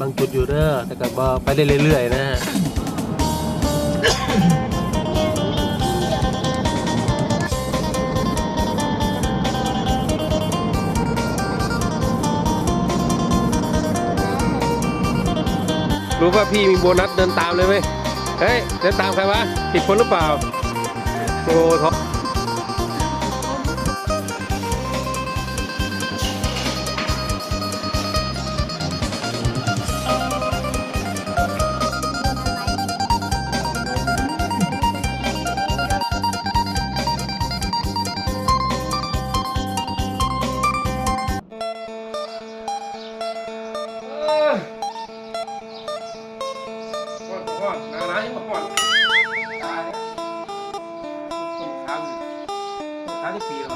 บางจุดอยู่เร่อแต่ก็บ่ไปได้เรื่อยๆนะฮะรู้ว่าพี่มีโบนัสเดินตามเลยไหมเฮ้ย เดินตามใครวะติดคนหรือเปล่า โอ้ท้อ ปีแล้ว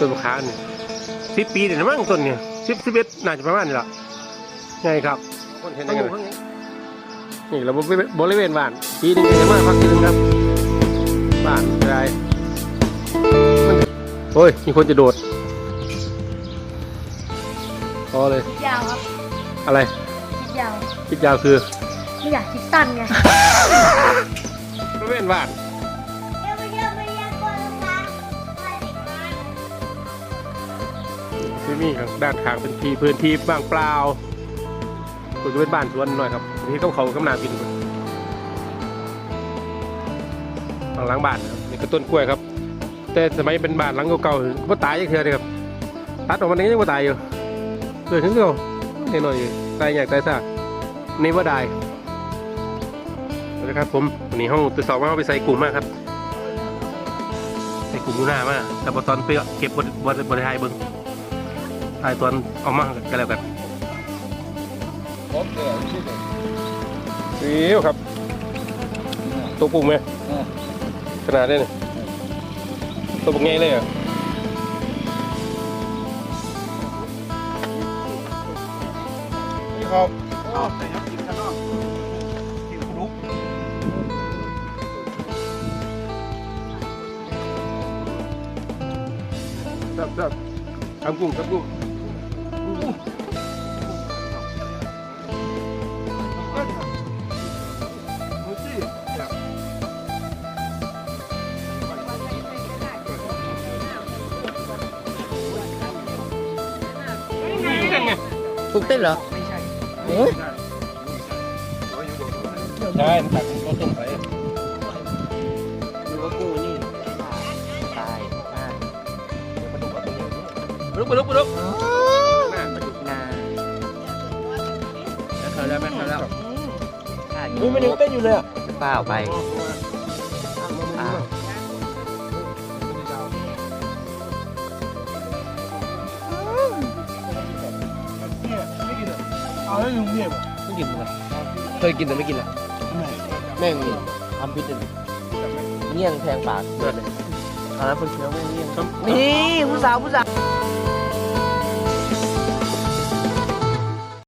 ต้นมะขามนี่สิบปีเดี๋ยวนะมั้งต้นเนี่ยสิบสิบเอ็ดน่าจะประมาณนี้ละไงครับคนเห็นได้ไงนี่เราบริเวณบ้าน ปีหนึงจะมาพักทีนึงครับ บ้านอะไรมันโอ้ย มีคนจะโดดพอเลยคิดยาวครับ อะไร คิดยาว คิดยาวคือ ไม่อยากคิดสั้นไง บริเวณบ้านที่นี่ครับด้านข้างเป็นที่พื้นที่บางเปล่าคุณจะเป็นบ้านสวนหน่อยครับนี่ต้องเขากำนากินข้างหลังบ้านครับนี่ก็ต้นกล้วยครับ แต่สมัยเป็นบ้านหลังเก่าๆก็ตายยังเทือเลยครับตัดออกมานี้ยังก็ตายอยู่เกิดขึ้นเก่าแน่นอนอยตายอยากตายซากนี่ว่าได้ นะครับผมวันนี้ห้องตัวสองว่าเอาไปใส่กลุ่มมากครับใส่กลุ่มดูหน้ามากแต่พอตอนไปเก็บบนบนบนไทยเบิ้งถ่ายตอนเออกมากันแล้วกันพร้อมเลยชื่อเลยวิวครับตัวปุ่มไหมขนาดนี้เลยตัวปุ่มไงเลยเหรอะนี่ครับ ครับครับทำกุ้งครับกุ้ ปลุกไปลุกปลุกนาแล้วเขาแล้วแม่เขาแล้วอุ้ยมันยังเต้นอยู่เลยอะเปล่าไปอ้าวเอาแล้วลุงเนี่ยไม่กินเลยเคยกินแต่ไม่กินละแม่งทำพิษเลยเงี้ยงแทงปากเลยเอาแล้วคนเชื้อไม่เงี้ยงนี่ผู้สาวผู้สาว